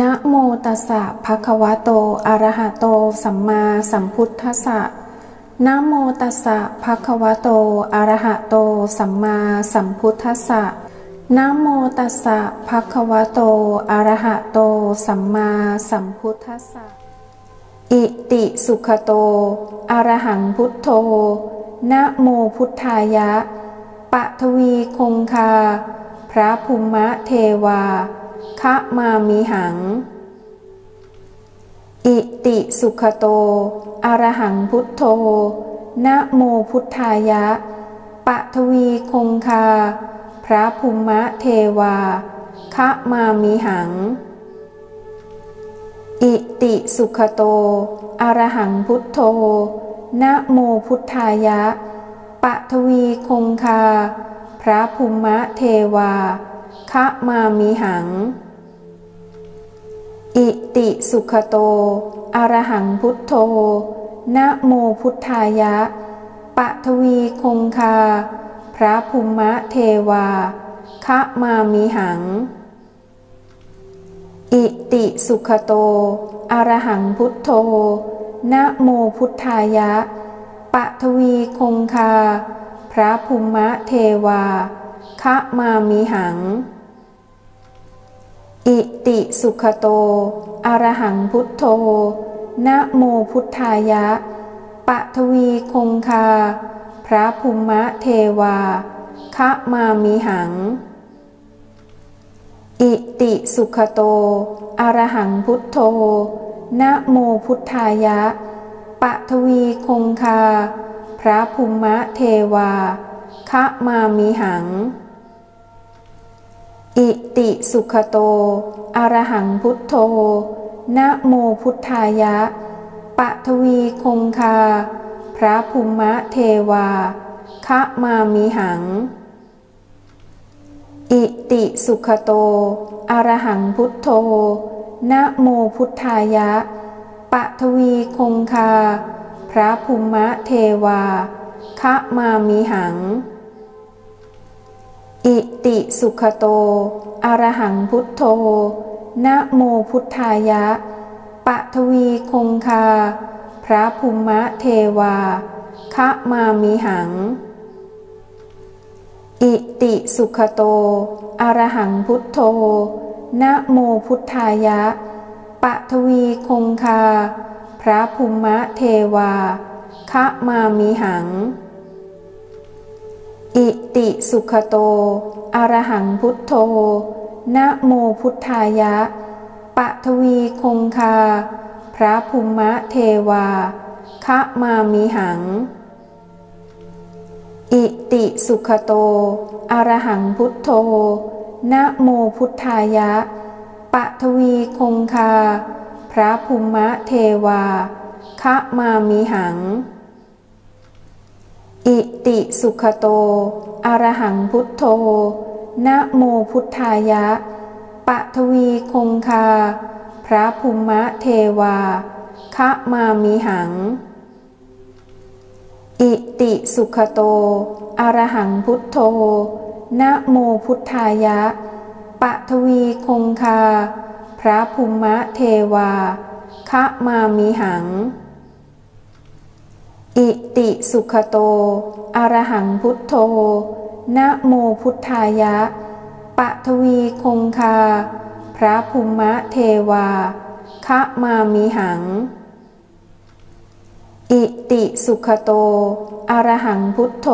นะโมตัสสะภะคะวะโต อะระหะโต สัมมาสัมพุทธัสสะนะโมตัสสะภะคะวะโต อะระหะโต สัมมาสัมพุทธัสสะนะโมตัสสะภะคะวะโต อะระหะโต สัมมาสัมพุทธัสสะ อิติสุขโต อะระหังพุทโธ นะโมพุทธายะปะทวีคงคา พระภูมะเทวา คะมามิหัง อิติสุขโต อระหังพุทโธ นะโมพุทธายะ ปะทวีคงคา พระภูมะเทวา คะมามิหัง อิติสุขโต อระหังพุทโธ นะโมพุทธายะ ปะทวีคงคา พระภูมะเทวา คะมามิหัง อิติสุขโต อระหังพุทโธ นะโมพุทธายะ ปะทวีคงคา พระภูมะเทวา คะมามิหัง อิติสุขโต อระหังพุทโธ นะโมพุทธายะ ปะทวีคงคา พระภูมะเทวา คะมามิหัง อิติสุขโต อระหังพุทโธ นะโมพุทธายะ ปะทวีคงคา พระภูมะเทวา คะมามิหัง อิติสุขโต อระหังพุทโธ นะโมพุทธายะ ปะทวีคงคา พระภูมะเทวาคะมามิหัง อิติสุขโตอะระหังพุทโธ นะโมพุทธายะ ปะทวีคงคา พระภูมะเทวา คะมามิหัง อิติสุขโตอะระหังพุทโธ นะโมพุทธายะ ปะทวีคงคา พระภูมะเทวา คะมามิหัง อิติสุขโต อระหังพุทโธ นะโมพุทธายะ ปะทวีคงคา พระภูมะเทวา คะมามิหัง อิติสุขโต อระหังพุทโธ นะโมพุทธายะ ปะทวีคงคา พระภูมะเทวา คะมามิหัง ติสุขโตอะระหังพุทโธ นะโมพุทธายะ ปะทวีคงคา พระภูมะเทวา คะมามิหัง อิติสุขโตอะระหังพุทโธ นะโมพุทธายะ ปะทวีคงคา พระภูมะเทวา คะมามิหัง อิติสุขโตอะระหังพุทโธ นะโมพุทธายะ ปะทวีคงคา พระภูมะเทวา คะมามิหัง อิติสุขโตอะระหังพุทโธ นะโมพุทธายะ ปะทวีคงคา พระภูมะเทวา คะมามิหังอิ ติสุขโตอะระหังพุทโธ นะโมพุทธายะ ปะทวีคงคา พระภูมะเทวา คะมามิหัง อิติสุขโตอะระหังพุทโธ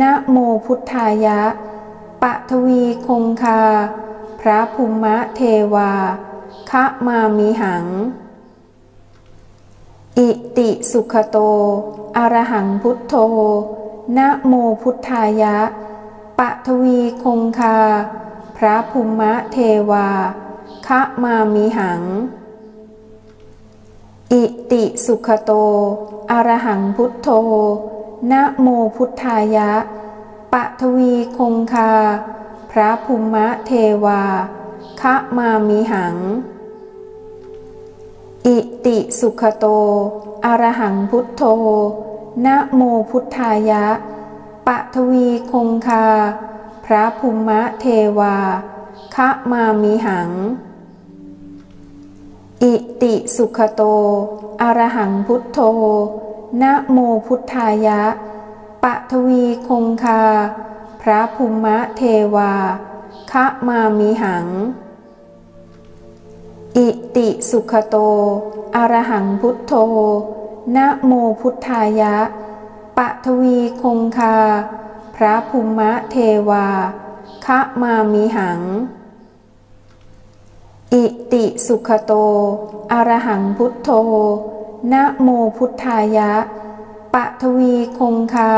นะโมพุทธายะ ปะทวีคงคา พระภูมะเทวา คะมามิหัง อิติสุขโตอะระหังพุทโธ นะโมพุทธายะ ปะทวีคงคา พระภูมะเทวา คะมามิหัง อิติสุขโตอะระหังพุทโธ นะโมพุทธายะ ปะทวีคงคา พระภูมะเทวา คะมามิหัง อิติสุขโต อระหังพุทโธ นะโมพุทธายะ ปะทวีคงคา พระภูมะเทวา คะมามิหัง อิติสุขโต อรหังพุทโธ นะโมพุทธายะ ปะทวีคงคา พระภูมะเทวา คะมามิหัง อิติสุขโต อรหังพุทโธ นะโมพุทธายะ ปะทวีคงคา พระภูมะเทวา คะมามิหัง อิติสุขโต อรหังพุทโธ นะโมพุทธายะ ปะทวีคงคา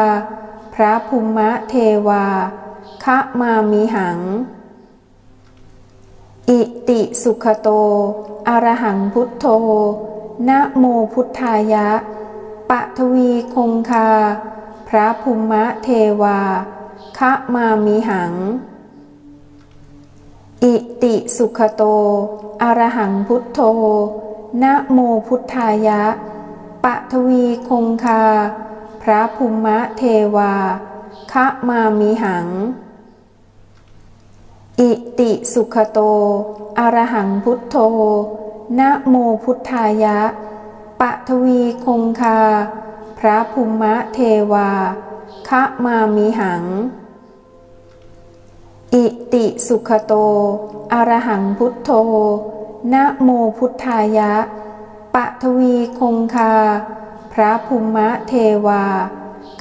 พระภูมะเทวา คะมามิหัง อิติสุขโต อรหังพุทโธ นะโมพุทธายะ ปะทวีคงคา พระภูมะเทวา คะมามิหัง อิติสุขโต อรหังพุทโธ นะโมพุทธายะ ปะทวีคงคา พระภูมะเทวา คะมามิหัง อิติสุขโต อรหังพุทโธ นะโมพุทธายะ ปะทวีคงคา พระภูมะเทวา คะมามิหัง อิติสุขโต อรหังพุทโธ นะโมพุทธายะ ปะทวีคงคา พระภูมะเทวา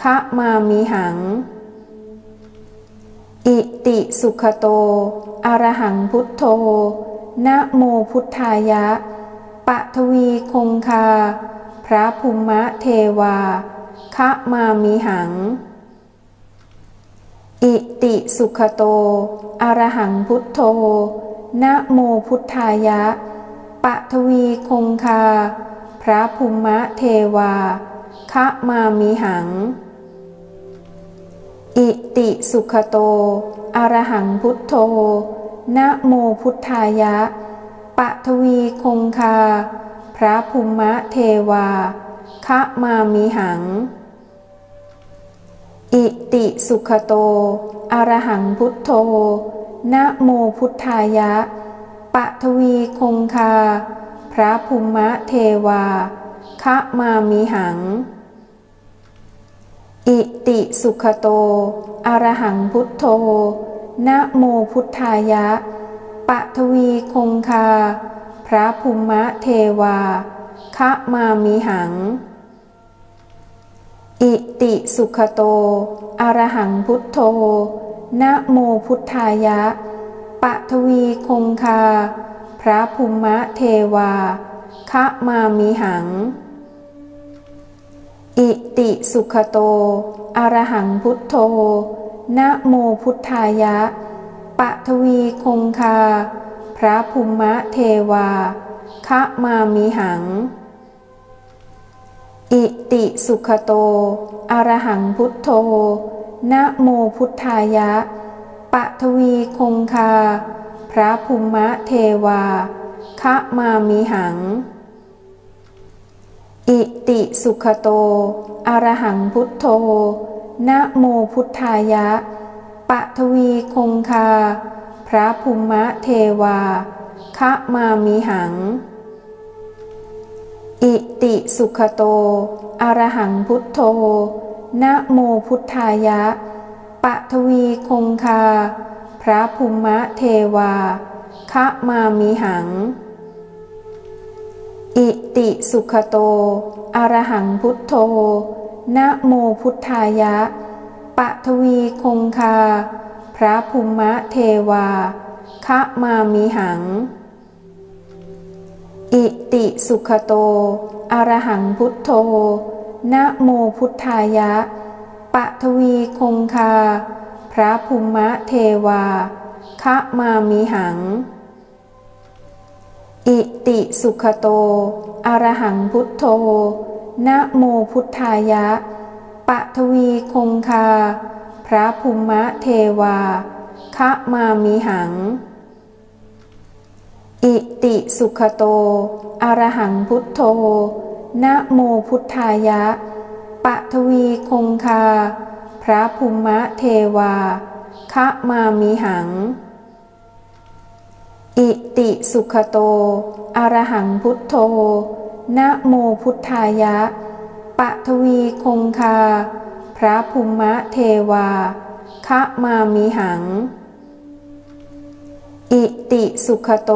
คะมามิหัง อิติสุขโต อรหังพุทโธ นะโมพุทธายะ ปะทวีคงคา พระภูมะเทวา คะมามิหัง อิติสุขโต อรหังพุทโธ นะโมพุทธายะ ปะทวีคงคา พระภูมะเทวา คะมามิหัง อิติสุขโต อรหังพุทโธ นะโมพุทธายะ ปะทวีคงคา พระภูมะเทวา คะมามิหัง อิติสุขโต อรหังพุทโธ นะโมพุทธายะ ปะทวีคงคา พระภูมะเทวา คะมามิหัง อิติสุขโต อรหังพุทโธ นะโมพุทธายะ ปะทวีคงคา พระภูมะเทวา คะมามิหัง อิติสุขโต อรหังพุทโธ นะโมพุทธายะ ปะทวีคงคา พระภูมะเทวา คะมามิหัง อิติสุขโต อรหังพุทโธ นะโมพุทธายะ ปะทวีคงคา พระภูมะเทวา คะมามิหัง อิติสุขโต อรหังพุทโธ นะโมพุทธายะ ปะทวีคงคา พระภูมะเทวา คะมามิหัง อิติสุขโต อรหังพุทโธ นะโมพุทธายะ ปะทวีคงคา พระภูมะเทวา คะมามิหัง อิติสุขโต อรหังพุทโธ นะโมพุทธายะ ปะทวีคงคา พระภูมะเทวา คะมามิหัง อิติสุขโต อรหังพุทโธ นะโมพุทธายะ ปะทวีคงคา พระภูมะเทวา คะมามิหัง อิติสุขโต อรหังพุทโธ นะโมพุทธายะ ปะทวีคงคา พระภูมะเทวา คะมามิหัง อิติสุขโต อรหังพุทโธ นะโมพุทธายะ ปะทวีคงคา พระภูมะเทวา คะมามิหัง อิติสุขโต อรหังพุทโธ นะโมพุทธายะ ปะทวีคงคา พระภูมะเทวา คะมามิหัง อิติสุขโต อรหังพุทโธ นะโมพุทธายะ ปะทวีคงคา พระภูมะเทวา คะมามิหัง อิติสุขโต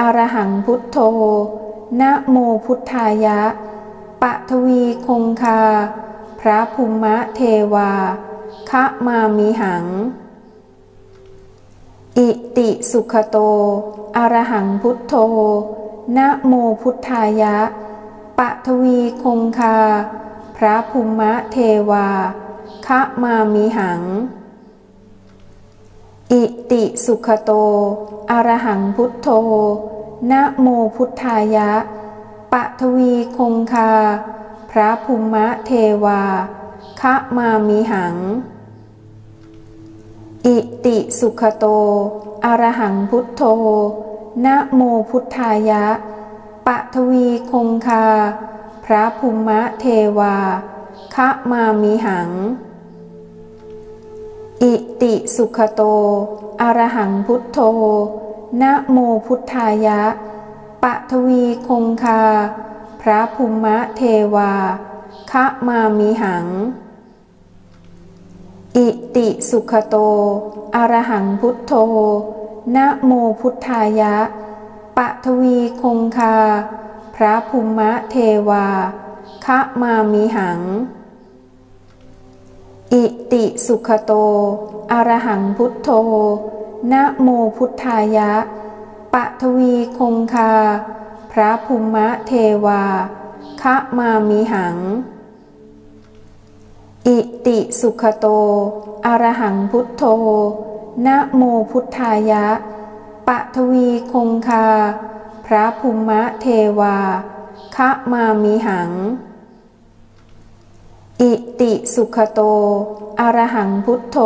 อรหังพุทโธ นะโมพุทธายะ ปะทวีคงคา พระภูมะเทวา คะมามิหัง อิติสุขโต อรหังพุทโธ นะโมพุทธายะ ปะทวีคงคา พระภูมะเทวา คะมามิหัง อิติสุขโต อรหังพุทโธ นะโมพุทธายะ ปะทวีคงคา พระภูมะเทวา คะมามิหัง อิติสุขโต อรหังพุทโธ นะโมพุทธายะ ปะทวีคงคา พระภูมะเทวา คะมามิหัง อิติสุขโต อรหังพุทโธ นะโมพุทธายะ ปะทวีคงคา พระภูมะเทวา คะมามิหัง อิติสุขโต อรหังพุทโธ นะโมพุทธายะ ปะทวีคงคา พระภูมะเทวา คะมามิหัง อิติสุขโต อรหังพุทโธ นะโมพุทธายะ ปะทวีคงคา พระภูมะเทวา คะมามิหัง อิติสุขโต อรหังพุทโธ นะโมพุทธายะ ปะทวีคงคา พระภูมะเทวา คะมามิหัง อิติสุขโต อรหังพุทโธ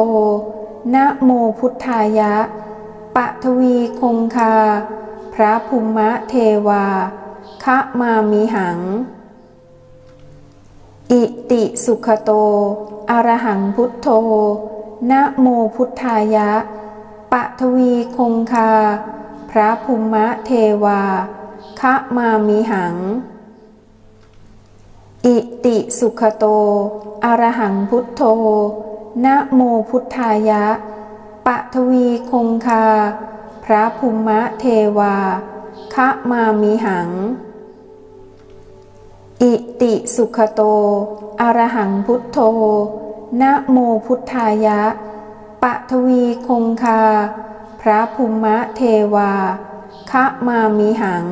นะโมพุทธายะ ปะทวีคงคา พระภูมะเทวา คะมามิหัง อิติสุขโต อรหังพุทโธ นะโมพุทธายะ ปะทวีคงคา พระภูมะเทวา คะมามิหัง อิติสุขโต อรหังพุทโธ นะโมพุทธายะ ปะทวีคงคา พระภูมะเทวา คะมามิหัง อิติสุขโต อรหังพุทโธ นะโมพุทธายะ ปะทวีคงคา พระภูมะเทวา คะมามิหัง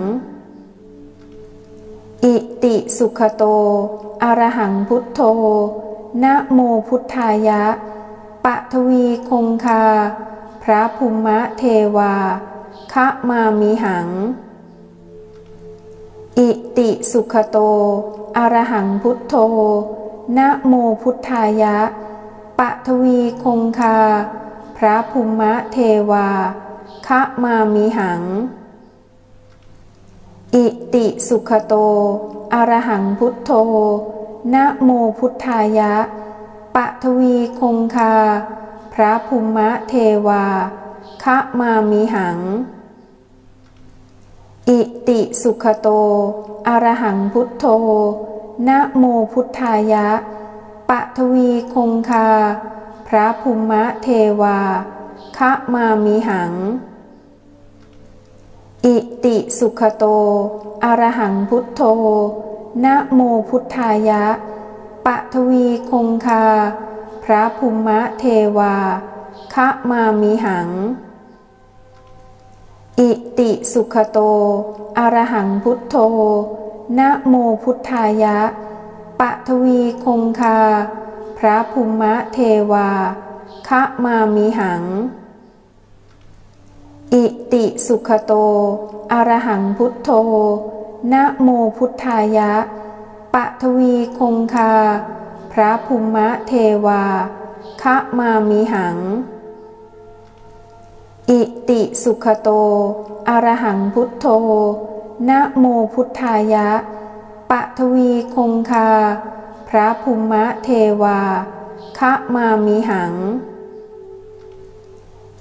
อิติสุขโต อรหังพุทโธ นะโมพุทธายะ ปะทวีคงคา พระภูมะเทวา คะมามิหัง ติสุขโต อรหังพุทโธ นะโมพุทธายะ ปะทวีคงคา พระภูมะเทวา คะมามิหัง อิติสุขโต อรหังพุทโธ นะโมพุทธายะ ปะทวีคงคา พระภูมะเทวา คะมามิหัง อิติสุขโต อรหังพุทโธ นะโมพุทธายะ ปะทวีคงคา พระภูมะเทวา คะมามิหัง อิติสุขโต อรหังพุทโธ นะโมพุทธายะ ปะทวีคงคา พระภูมะเทวา คะมามิหัง อิติสุขโต อรหังพุทโธ นะโมพุทธายะ ปะทวีคงคา พระภูมะเทวา คะมามิหัง อิติสุขโต อรหังพุทโธ นะโมพุทธายะ ปะทวีคงคา พระภูมะเทวา คะมามิหัง อิติสุขโต อรหังพุทโธ นะโมพุทธายะ ปะทวีคงคา พระภูมะเทวา คะมามิหัง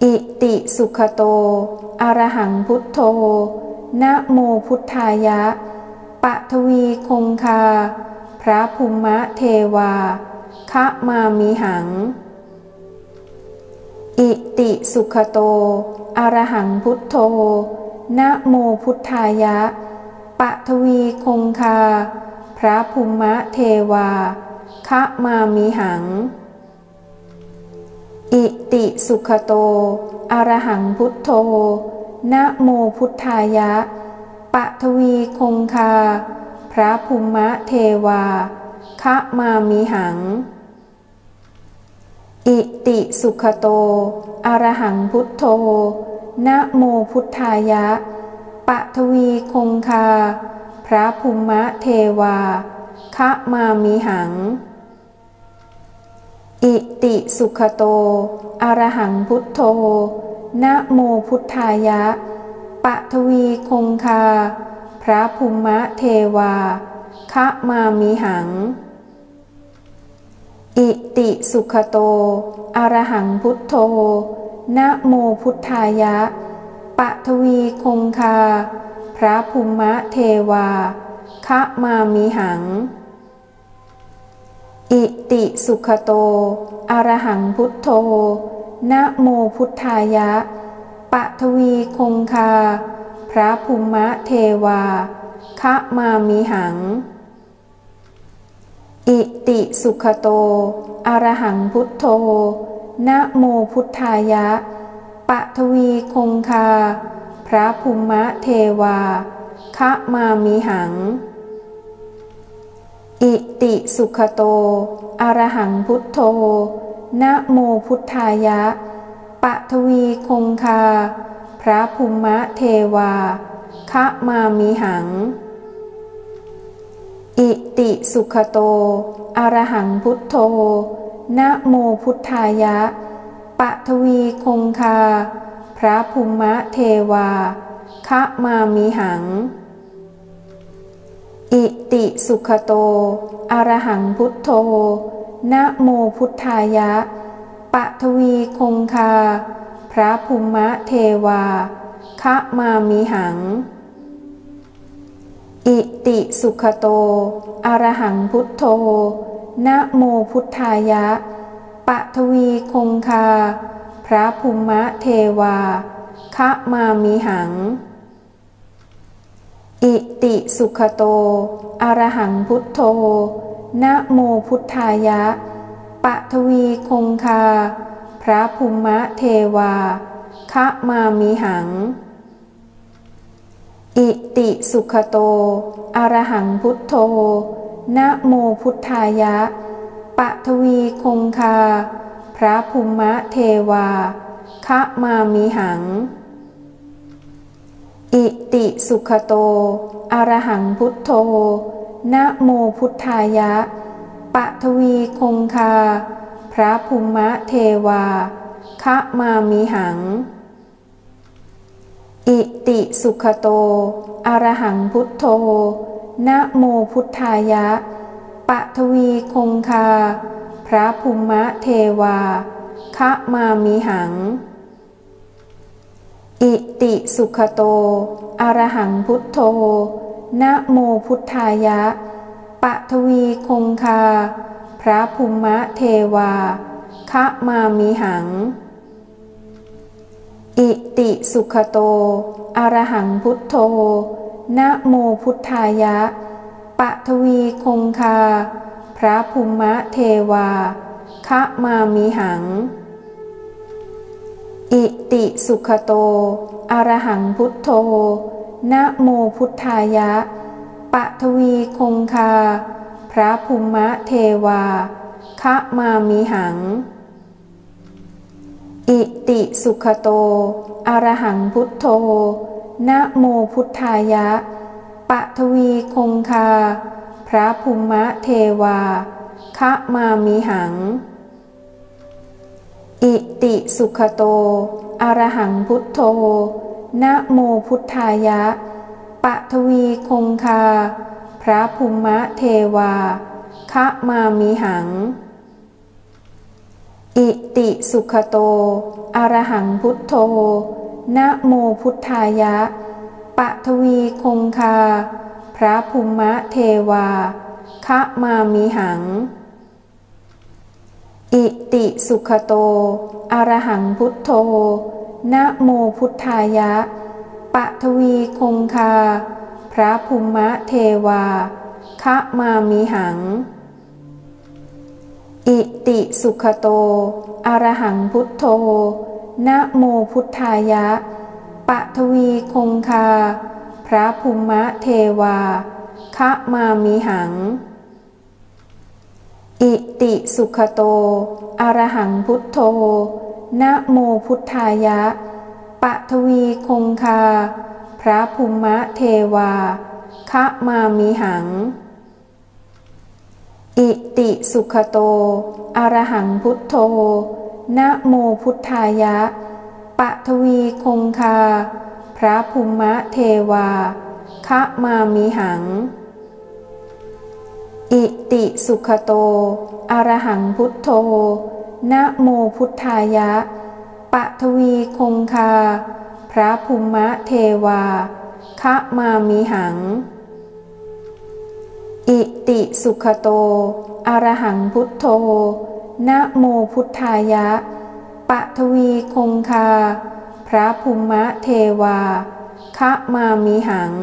อิติสุขโต อรหังพุทโธ นะโมพุทธายะ ปะทวีคงคา พระภูมะเทวา คะมามิหัง อิติสุขโต อรหังพุทโธ นะโมพุทธายะ ปะทวีคงคา พระภูมะเทวา คะมามิหัง อิติสุขโต อรหังพุทโธ นะโมพุทธายะ ปะทวีคงคา พระภูมะเทวา คะมามิหัง อิติสุขโต อรหังพุทโธ นะโมพุทธายะ ปะทวีคงคา พระภูมะเทวา คะมามิหัง อิติสุขโต อรหังพุทโธ นะโมพุทธายะ ปะทวีคงคา พระภูมะเทวา คะมามิหัง อิติสุขโต อรหังพุทโธ นะโมพุทธายะ ปะทวีคงคา พระภูมะเทวา คะมามิหัง อิติสุขโต อรหังพุทโธ นะโมพุทธายะ ปะทวีคงคา พระภูมะเทวา คะมามิหัง อิติสุขโต อรหังพุทโธ นะโมพุทธายะ ปะทวีคงคา พระภูมะเทวา คะมามิหัง อิติสุขโต อรหังพุทโธ นะโมพุทธายะ ปะทวีคงคา พระภูมะเทวา คะมามิหัง อิติสุขโต อรหังพุทโธ นะโมพุทธายะ ปะทวีคงคา พระภูมะเทวา คะมามิหัง อิติสุขโต อรหังพุทโธ นะโมพุทธายะ ปะทวีคงคา พระภูมะเทวา คะมามิหัง อิติสุขโต อรหังพุทโธ นะโมพุทธายะ ปะทวีคงคา พระภูมะเทวา คะมามิหัง อิติสุขโต อรหังพุทโธ นะโมพุทธายะ ปะทวีคงคา พระภูมะเทวา คะมามิหัง ติสุขโต อรหังพุทโธ นะโมพุทธายะ ปะทวีคงคา พระภูมะเทวา คะมามิหัง อิติสุขโต อรหังพุทโธ นะโมพุทธายะ ปะทวีคงคา พระภูมะเทวา คะมามิหัง อิติสุขโต อรหังพุทโธ นะโมพุทธายะ ปะทวีคงคา พระภูมะเทวา คะมามิหัง อิติสุขโต อรหังพุทโธ นะโมพุทธายะ ปะทวีคงคา พระภูมะเทวา คะมามิหัง ติสุขโต อรหังพุทโธ นะโมพุทธายะ ปะทวีคงคา พระภูมะเทวา คะมามิหัง อิติสุขโต อรหังพุทโธ นะโมพุทธายะ ปะทวีคงคา พระภูมะเทวา คะมามิหัง อิติสุขโต อรหังพุทโธ นะโมพุทธายะ ปะทวีคงคา พระภูมะเทวา คะมามิหัง อิติสุขโต อรหังพุทโธ นะโมพุทธายะ ปะทวีคงคา พระภูมะเทวา คะมามิหัง อิติสุขโต อรหังพุทโธ นะโมพุทธายะ ปะทวีคงคา พระภูมะเทวา คะมามิหัง อิติสุขโต อรหังพุทโธ นะโมพุทธายะ ปะทวีคงคา พระภูมะเทวา คะมามิหังอิ ติสุขโต อรหังพุทโธ นะโมพุทธายะ ปะทวีคงคา พระภูมะเทวา คะมามิหัง อิติสุขโต อรหังพุทโธ นะโมพุทธายะ ปะทวีคงคา พระภูมะเทวา คะมามิหัง อิติสุขโต อรหังพุทโธ นะโมพุทธายะ ปะทวีคงคา พระภูมะเทวา คะมามิหัง อิติสุขโต อรหังพุทโธ นะโมพุทธายะ ปะทวีคงคา พระภูมะเทวา คะมามิหัง ติสุขโต อรหังพุทโธ นะโมพุทธายะ ปะทวีคงคา พระภูมะเทวา คะมามิหัง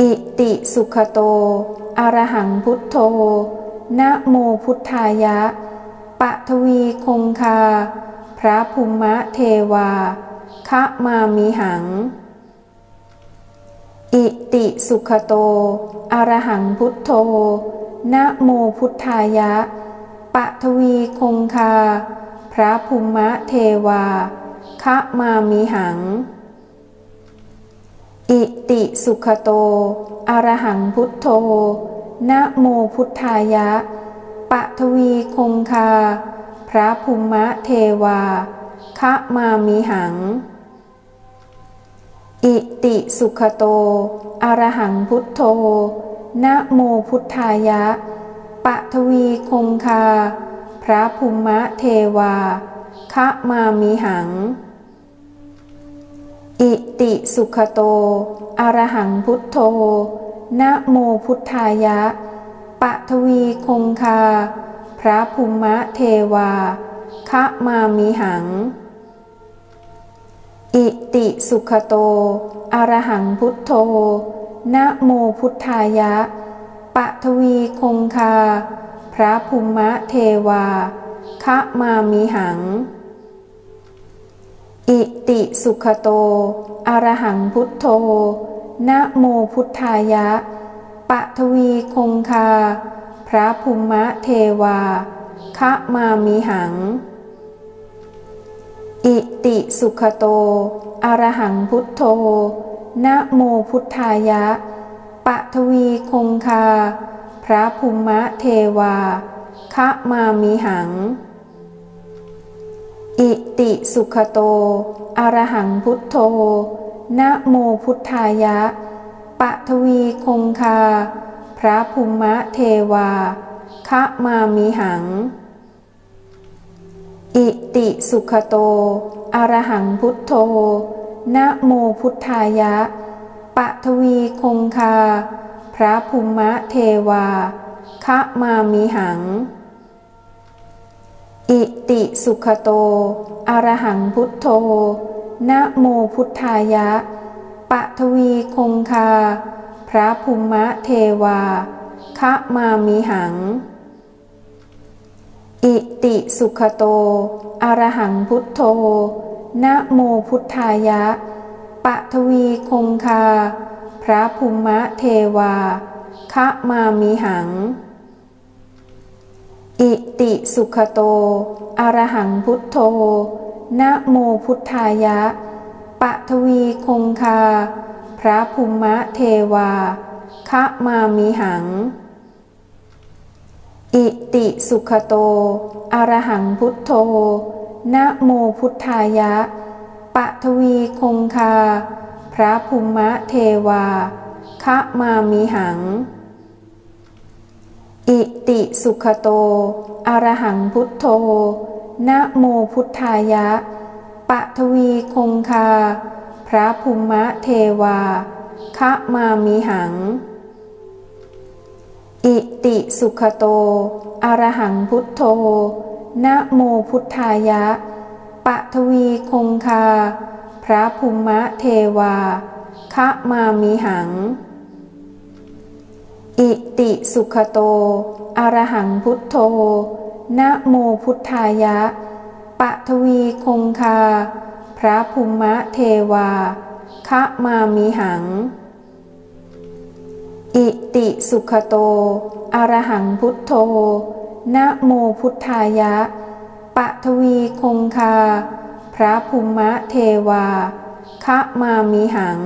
อิติสุขโต อรหังพุทโธ นะโมพุทธายะ ปะทวีคงคา พระภูมะเทวา คะมามิหัง อิติสุขโต อรหังพุทโธ นะโมพุทธายะ ปะทวีคงคา พระภูมะเทวา คะมามิหัง อิติสุขโต อรหังพุทโธ นะโมพุทธายะ ปะทวีคงคา พระภูมะเทวา คะมามิหัง อิติสุขโต อรหังพุทโธ นะโมพุทธายะ ปะทวีคงคา พระภูมะเทวา คะมามิหัง อิติสุขโต อรหังพุทโธ นะโมพุทธายะ ปะทวีคงคา พระภูมะเทวา คะมามิหัง อิติสุขโต อรหังพุทโธ นะโมพุทธายะ ปะทวีคงคา พระภูมะเทวา คะมามิหัง อิติสุขโต อรหังพุทโธ นะโมพุทธายะ ปะทวีคงคา พระภูมะเทวา คะมามิหัง อิติสุขโต อรหังพุทโธ นะโมพุทธายะ ปะทวีคงคา พระภูมะเทวา คะมามิหัง อิติสุขโต อรหังพุทโธ นะโมพุทธายะ ปะทวีคงคา พระภูมะเทวา คะมามิหัง ติสุขโต อรหังพุทโธ นะโมพุทธายะ ปะทวีคงคา พระภูมะเทวา คะมามิหัง อิติสุขโต อรหังพุทโธ นะโมพุทธายะ ปะทวีคงคา พระภูมะเทวา คะมามิหัง อิติสุขโต อรหังพุทโธ นะโมพุทธายะ ปะทวีคงคา พระภูมะเทวา คะมามิหัง อิติสุขโต อรหังพุทโธ นะโมพุทธายะ ปะทวีคงคา พระภูมะเทวา คะมามิหัง อิติสุขโต อรหังพุทโธ นะโมพุทธายะ ปะทวีคงคา พระภูมะเทวา คะมามิหัง อิติสุขโต อรหังพุทโธ นะโมพุทธายะ ปะทวีคงคา พระภูมะเทวา คะมามิหัง อิติสุขโต อรหังพุทโธ นะโมพุทธายะ ปะทวีคงคา พระภูมะเทวา คะมามิหัง อิติสุขโต อรหังพุทโธ นะโมพุทธายะ ปะทวีคงคา พระภูมะเทวา คะมามิหัง อิติสุขโต อรหังพุทโธ นะโมพุทธายะ ปะทวีคงคา พระภูมะเทวา คะมามิหัง